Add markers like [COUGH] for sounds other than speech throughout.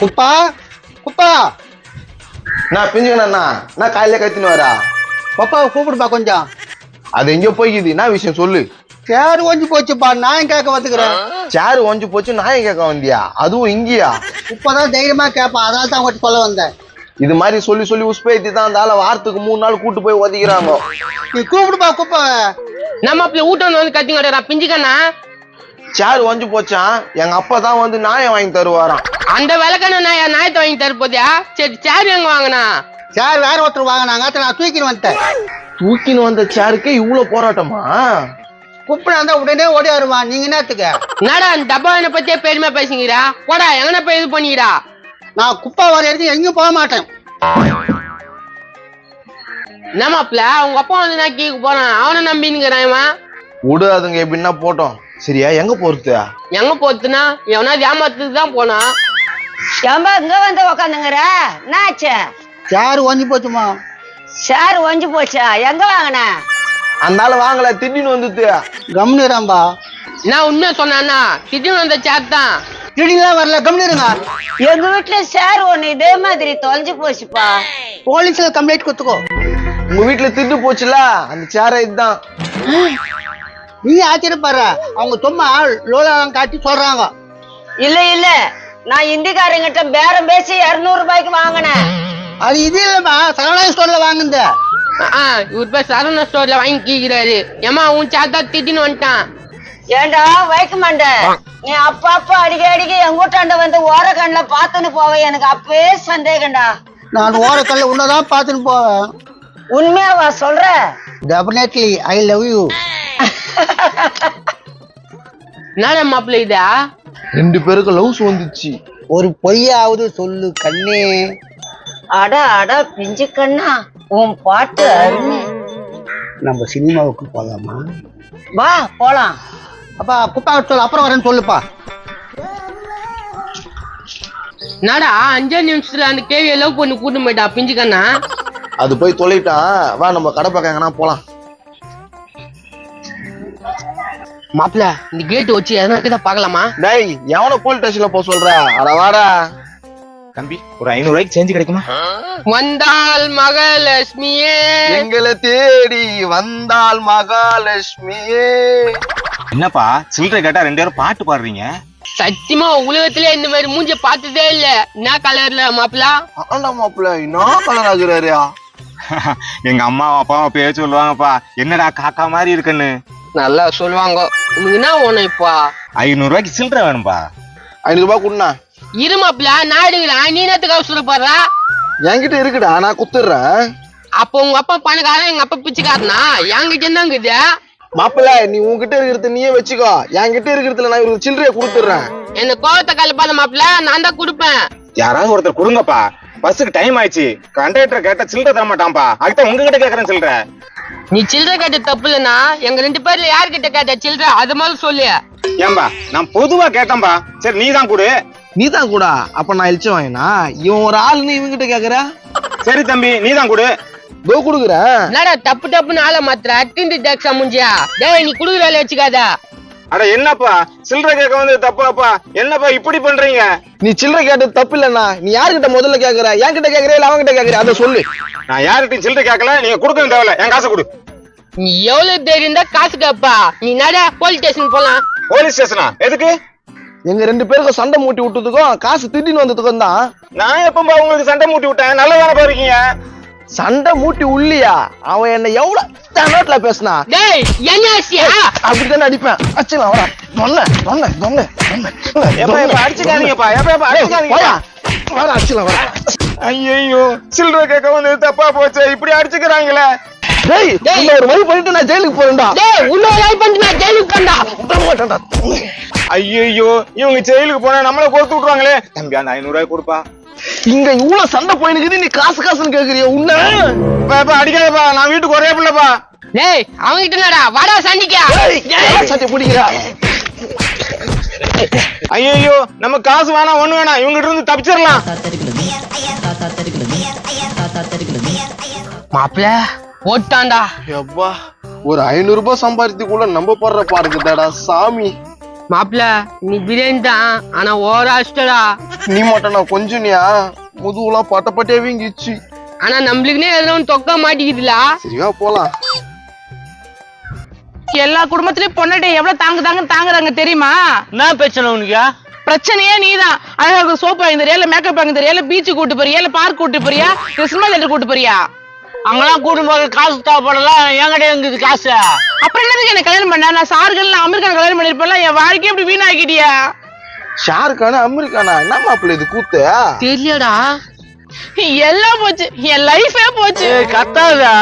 குப்பா குப்பா. நான் பிஞ்சுக்கண்ணா நான் காலையில கத்தின்னு வரா பப்பாவை கூப்பிடுப்பா கொஞ்சம். அது எங்கேயோ போய்க்குது. என்ன விஷயம் சொல்லு. சேரு ஒஞ்சி போச்சுப்பா. நான் கேட்க வந்துக்கிறேன் சேரு ஒஞ்சு போச்சு நான் கேட்க வந்தியா? அதுவும் இங்கேயா? குப்பை தைரியமா கேட்பான் அதனால தான் உங்கள்கிட்ட சொல்ல வந்தேன். இது மாதிரி சொல்லி சொல்லி உஸ்பேத்தி தான் அந்த ஆளை வாரத்துக்கு மூணு நாள் கூட்டு போய் ஒதிக்கிறாங்க. நீ கூப்பிடுப்பா குப்பாவை நம்ம அப்படி ஊட்டம் வந்து கத்தி கட்டுறா பிஞ்சுக்கண்ணா. சேரு ஒஞ்சு போச்சான் எங்க அப்பா தான் வந்து நாயம் வாங்கி தருவாராம். அந்த விளக்கண்ண நான் நாயத்தை வாங்கி தர போதியா சரி சேர் எங்க வாங்கினா? சேர் வேற ஒருத்தர் வாங்கினாங்க. அதை நான் தூக்கின்னு வந்துட்டேன். தூக்கின்னு வந்த சேருக்கே இவ்வளவு போராட்டமா? குப்பை இருந்தா உடனே ஓடி வருவான் நீங்க என்னத்துக்கு? என்னடா அந்த டப்பா என்ன பத்தியே பெருமை பேசுங்கிறா போடா எங்கன போய் இது பண்ணிடா நான் குப்பை வர இடத்துக்கு எங்கேயும் போக மாட்டேன். என்னமாப்ல உங்க அப்பா வந்து நான் கீக்கு போறான்? அவனை நம்பினுங்கிறான் இவன். விடு அதுங்க எப்படின்னா போட்டோம். சரியா? எங்க போறது எங்க போத்துனா எவனா ஏமாத்துக்கு தான் போனான் ஏம்பா இங்க வந்து உக்காந்துங்கிற? என்னாச்சு சேர் ஒஞ்சி போச்சுமா? ஷேர் ஒஞ்சு போச்சா? எங்க வாங்கின? அந்த ஆளு வாங்கல திடீர்னு வந்துட்டு. கம்னிராம்பா நான் உண்மையா சொன்னானா திடீர்னு வந்த சேர் தான். திடீர்லாம் வரல கம்னிருங்க எங்க வீட்டுல ஷேர் ஒண்ணு இதே மாதிரி தொலைஞ்சு போச்சுப்பா. போலீஸ்ல கம்ப்ளைண்ட் கொடுத்துக்கோ. உங்க வீட்டுல திட்டு போச்சுல அந்த சேரை இதுதான். நீ ஆச்சரியப்படுற. அவங்க சும்மா லோலாலம் காட்டி சொல்றாங்க. இல்ல இல்ல. நான் இந்திக்காரங்கிட்ட பேரம் பேசி இருநூறு ரூபாய்க்கு வாங்கினேன். அது இது இல்லம்மா சரவணா ஸ்டோர்ல வாங்குந்த ஆ இவர் போய் சரவண ஸ்டோர்ல வாங்கி கீக்கிறாரு ஏமா உன் சேர் தான் திடீர்னு வந்துட்டான். ஏண்டா வைக்க மாண்ட நீ அப்பா அப்பா அடிக்க அடிக்க எங்க வீட்டாண்ட வந்து ஓர கண்ணுல பாத்துன்னு போவ. எனக்கு அப்பவே சந்தேகம்டா. நான் ஓரக்கல்ல உன்னதான் பார்த்துன்னு போவேன். உண்மையாவா சொல்ற? டெபினெட்லி ஐ லவ் யூ என்னடா மாப்பிள்ள இதா ரெண்டு பேருக்கு லவ்ஸ் வந்துச்சு. ஒரு பொய்யாவது சொல்லு கண்ணே. அட அட பிஞ்சு கண்ணா உன் பாட்டு அருமை. நம்ம சினிமாவுக்கு போலாமா? வா போலாம். அப்பா குப்பா சொல்லு அப்புறம் வரேன்னு சொல்லுப்பா. என்னடா அஞ்சே நிமிஷத்துல அந்த கேவிய லவ் பண்ணி கூட்டு போயிட்டா பிஞ்சுக்கண்ணா அது போய் தொலைட்டான் வா நம்ம கடை பக்கம் எங்கன்னா போலாம். மாப்பிள்ள இந்த கேட் வச்சு எதனா இருக்குதா பாக்கலாமா டேய் எவன போலீஸ் ஸ்டேஷன்ல போக சொல்ற. அட வாடா. தம்பி ஒரு ஐநூறு ரூபாய்க்கு சேஞ்சு கிடைக்குமா? வந்தாள் மகாலட்சுமியே. எங்களை தேடி வந்தால் மகாலட்சுமியே. என்னப்பா சில்லறை கேட்டா ரெண்டு பேரும் பாட்டு பாடுறீங்க? சத்தியமா உலகத்திலே இந்த மாதிரி மூஞ்ச பார்த்ததே இல்ல. என்ன கலர்ல மாப்பிள்ள? ஆண்டா மாப்பிள்ள என்ன கலர் ஆகுறாரு [LAUGHS] எங்க அம்மாவும் அப்பாவும் அப்பயே சொல்லுவாங்கப்பா. என்னடா காக்கா மாதிரி இருக்குன்னு. நல்லா சொல்லுவாங்க. உனக்கு என்ன ஒண்ணு இப்பா? ஐநூறு ரூபாய்க்கு சில்லறை வேணும்பா. ஐநூறு ரூபாய் கொடுண்ணா. இரு மாப்பிள்ள நான் எடுக்கிறேன் நீ நேரத்துக்கு அவசரப்படுறா என்கிட்ட இருக்குடா நான் குத்துடுறேன். அப்போ உங்க அப்பா பணக்காரன் எங்க அப்பா பிச்சைக்காரனா? என்கிட்ட என்னங்குது மாப்பிள்ள நீ உன்கிட்ட இருக்கிறது நீயே வச்சுக்கோ. என்கிட்ட இருக்கிறதுல நான் இவருக்கு சில்லறைய கொடுத்துடுறேன். என்ன கோவத்தை கலப்பாத மாப்பிள்ள நான் தான் கொடுப்பேன். யாராவது ஒருத்தர் கொடுங்கப்பா. பஸ்ஸுக்கு டைம் ஆயிடுச்சு. கண்டக்டர் கேட்டா சில்லறை தர மாட்டான்ப்பா அதுதான் உங்ககிட்ட கேக்குறேன் சில்லறை. நீ சில்லறை கேட்ட தப்பு இல்லைன்னா எங்க ரெண்டு பேர்ல யார்கிட்ட கேட்ட சில்லறை? அது மாதிரி சொல்லு. ஏன்பா நான் பொதுவா கேட்டேன்பா. சரி நீ தான் கொடு. நீ தான் கூட. அப்ப நான் இழிச்சு வாங்கினா இவன் ஒரு ஆளுன்னு இவங்கிட்ட கேக்குற? சரி தம்பி நீ தான் கொடு. இதோ கொடுக்குறேன் என்னடா தப்பு தப்புன்னு ஆள மாத்திர அட்டிந்து டேக்ஸா முஞ்சியா? டேய் நீ குடுக்குற வேலை வச்சுக்காத. அட என்னப்பா? சில்லறை கேட்க வந்து தப்பாப்பா? என்னப்பா இப்படி பண்றீங்க? நீ சில்லறை கேட்டது தப்பு இல்லண்ணா நீ யார்கிட்ட முதல்ல கேக்குற? என்கிட்ட கேக்குற இல்ல அவன்கிட்ட கேக்குற? அதை சொல்லு. நான் யார்கிட்டயும் சில்லறை கேட்கல. நீங்க கொடுக்க தேவையில்ல. என் காசை கொடு. நீ எவ்வளவு தெரியும் தான் காசு கேப்பா? நீ நட போலீஸ் ஸ்டேஷன் போலாம்? போலீஸ் ஸ்டேஷனா எதுக்கு? எங்க ரெண்டு பேருக்கும் சண்டை மூட்டி விட்டதுக்கும் காசு திடீர்னு வந்ததுக்கும் தான். நான் எப்பம்பா உங்களுக்கு சண்டை மூட்டி விட்டேன்? நல்லதானே பாருக்கீங்க சண்டை மூட்டி உள்ளியா அவன் என்ன எவ்வளவு நோட்ல பேசினா? டேய் என்ன ஆசியா அப்படித்தானே அடிப்பேன். அச்சுலாம் வரா சொன்ன சொன்ன சொன்ன எப்ப எப்ப அடிச்சுக்காதீங்கப்பா. எப்ப எப்ப அடிச்சுக்காதீங்க வர அச்சுலாம் வர ஐயோ சில்லறை கேட்க வந்து தப்பா போச்சு. இப்படி அடிச்சுக்கிறாங்களே. டேய் இந்த ஒரு வழி பண்ணிட்டு நான் ஜெயிலுக்கு போறேன்டா டேய் நாள் பண்ணிட்டு நான் ஜெயிலுக்கு போண்டா விட மாட்டேன்டா. ஐயோ இவங்க ஜெயிலுக்கு போனா நம்மள கொடுத்து விட்டுருவாங்களே தம்பி அந்த ஐநூறு ரூபாய் கொடுப்பா இங்க இவ்வளவு சண்டை போயினுக்குது நீ காசு காசுன்னு கேக்குறிய உன்ன அடிக்காதப்பா நான் வீட்டுக்கு ஒரே பிள்ளைப்பா டேய் அவங்கிட்ட என்னடா வாடா சண்டிக்கா சட்டை பிடிக்கிறா ஐயோ நம்ம காசு வேணாம் ஒண்ணு வேணாம் இவங்க இருந்து தப்பிச்சிடலாம் மாப்பிள்ள போட்டான்டா. எப்பா ஒரு ஐநூறு ரூபாய் சம்பாதித்துக்குள்ள நம்ம போடுற பாடுக்குதாடா சாமி. மாப்பிள்ள நீ பிரியாணி தான் ஆனா ஓவர் ஆஸ்டடா நீ மட்டும் நான் கொஞ்சனியா? முதுகுலாம் பட்ட பட்டே வீங்கிச்சு ஆனா நம்மளுக்குனே எதுனா ஒண்ணு தொக்க மாட்டேங்குதுல சரியா போலாம். எல்லா குடும்பத்திலயும் பொண்ணாட்டி எவ்வளவு தாங்கு தாங்க தாங்குறாங்க தெரியுமா? என்ன பிரச்சனை உனக்கு? பிரச்சனையே நீதான். அழகாக சோப் வாங்கி தரியா இல்ல மேக்கப் வாங்கி தரியா இல்ல பீச் கூட்டு போறியா இல்ல பார்க் கூட்டு போறியா தேட்டர் கூட்டு போறியா? அங்கெல்லாம் கூட்டும் போது காசு தேவைப்படலாம் என்கிட்ட எங்குது காசு. அப்புறம் என்னதுக்கு என்ன கல்யாணம் பண்ண? நான் சார்கள் அமெரிக்கான கல்யாணம் பண்ணிருப்பேன்ல என் வாழ்க்கையை இப்படி வீணாக்கிட்டியா. ஷாருக்கானா அமெரிக்கானா என்ன மாப்பிள்ள இது கூத்து? தெரியலடா எல்லாம் போச்சு. என் லைஃபே போச்சு. ஏய், கத்தாதா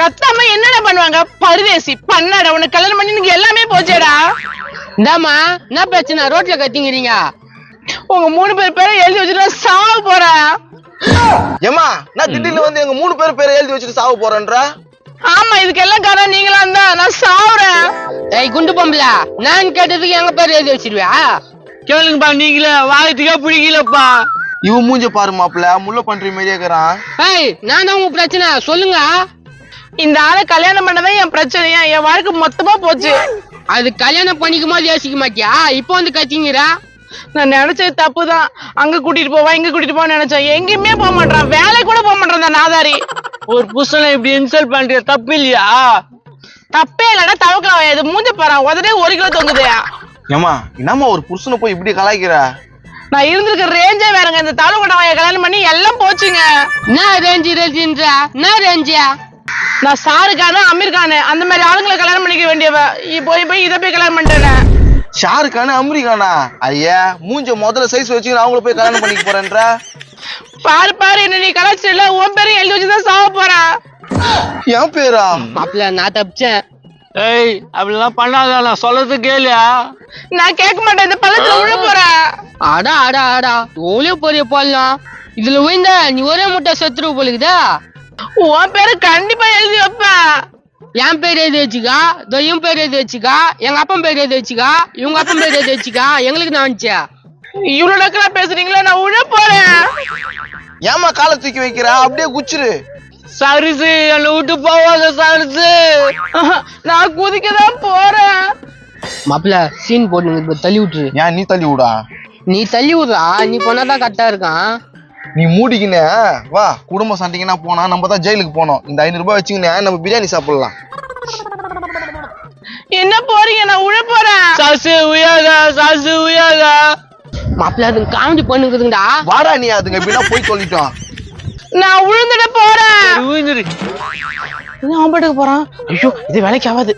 கத்தாம என்னடா பண்ணுவாங்க? பரதேசி பண்ணாடா உனக்கு கல்யாணம் பண்ணி எனக்கு எல்லாமே போச்சேடா. இந்தாம்மா என்ன பிரச்சனை? ரோட்ல கத்திங்கிறீங்க. உங்க மூணு பேர் பேரை எழுதி வச்சுட்டு நான் சாவ போறேன். ஏமா நான் திடீர்னு வந்து எங்க மூணு பேர் பேரை எழுதி வச்சுட்டு சாவ போறேன்ற? ஆமா இதுக்கெல்லாம் காரணம் நீங்களா இருந்தா நான் சாவுறேன். ஏய் குண்டு பொம்பள. நான் கேட்டதுக்கு எங்க பேர் எழுதி வச்சிருவியா? கேளுங்கப்பா நீங்களே வாயத்துக்கே பிடிக்கலப்பா. இவன் மூஞ்ச பாரு மாப்பிள்ள முள்ள பண்ற மாதிரியே இருக்கிறான். ஏய் நான் தான் உங்க பிரச்சனை. சொல்லுங்க. இந்த ஆளை கல்யாணம் பண்ணதான் என் பிரச்சனையா? என் வாழ்க்கை மொத்தமா போச்சு. அது கல்யாணம் பண்ணிக்கும் போது யோசிக்க மாட்டியா? இப்போ வந்து கத்திங்கிறா? நான் நினைச்சது தப்புதான். அங்க கூட்டிட்டு போவா இங்க கூட்டிட்டு போவான்னு நினைச்சேன் எங்கேயுமே போக மாட்டான் வேலை கூட போக மாட்டான் அந்த நாதாரி. ஒரு புருஷனை இப்படி இன்சல்ட் பண்ற தப்பு இல்லையா? தப்பே இல்லடா தவக்கலாம் இது. மூஞ்ச பாரு உதடே ஒரு கிலோ தொங்குது. ஏமா என்னம்மா ஒரு புருஷனை போய் இப்படி கலாய்க்கிற? நான் இருந்திருக்க ரேஞ்சே வேறங்க. இந்த தாலு கொண்டவன் கல்யாணம் பண்ணி எல்லாம் போச்சுங்க. என்ன ரேஞ்சு ரேஞ்சுன்றா என்ன ரேஞ்சியா நான் சாருக்கானு அமீர்கானு அந்த மாதிரி ஆளுங்களை கல்யாணம் பண்ணிக்க வேண்டியவ. போய் போய் இதை போய் கல்யாணம் பண்ணிட்டேன். ஷாருக்கானா அமெரிக்கானா? ஐயா மூஞ்ச முதல்ல சைஸ் வச்சுக்கிட்டு அவங்கள போய் கல்யாணம் பண்ணிக்க போறேன்ற? பாரு பாரு என்ன நீ கலாச்சில உன் பேரும் எழுதி வச்சுதான் சாவ போறேன் என் பேரா? மாப்பிள்ள நான் தப்பிச்சேன். ஏய் அப்படிலாம் பண்ணாத நான் சொல்றது கேளியா. நான் கேட்க மாட்டேன் இந்த பள்ளத்துல விழ போறேன் அடா அடா அடா எவ்வளவு பெரிய போடலாம் இதுல விழுந்தா நீ ஒரே முட்டை செத்துருவ போலுக்குதா உன் பேரு கண்டிப்பா எழுதி வைப்பேன். என் பேர் எழுதி வச்சுக்கா? இவன் பேர் எழுதி வச்சுக்கா? எங்க அப்பன் பேர் எழுதி வச்சுக்கா? இவங்க அப்பன் பேர் எழுதி வச்சுக்கா? எங்களுக்கு நான் வந்துச்சா? இவ்வளவு நக்கலா பேசுறீங்களா நான் விழ போறேன். ஏமா காலை தூக்கி வைக்கிற? அப்படியே குச்சிரு. சரிசு என்னை விட்டு போவாத சரிசு. நான் குதிக்க தான் போறேன். மாப்பிள்ள சீன் போட்டுங்க இப்ப தள்ளி விட்டுரு. ஏன் நீ தள்ளி விடா? நீ தள்ளி விடுறா? நீ போனாதான் கரெக்டா இருக்கான். நீ மூடிக்கின வா குடும்ப சண்டைக்குனா போனா நம்ம தான் ஜெயிலுக்கு போனோம். இந்த ஐநூறு ரூபாய் வச்சுக்கினே நம்ம பிரியாணி சாப்பிடலாம். என்ன போறீங்க நான் விழ போறேன். சசு உயாதா சசு உயாதா மாப்பிள்ள அது காமெடி பண்ணுக்குதுங்கடா வாடா நீ அதுங்க எப்படின்னா போய் சொல்லிட்டோம். நான் விழுந்துட போறேன். அவன் பாட்டுக்கு போறான்? ஐயோ இது வேலைக்கு ஆகாது.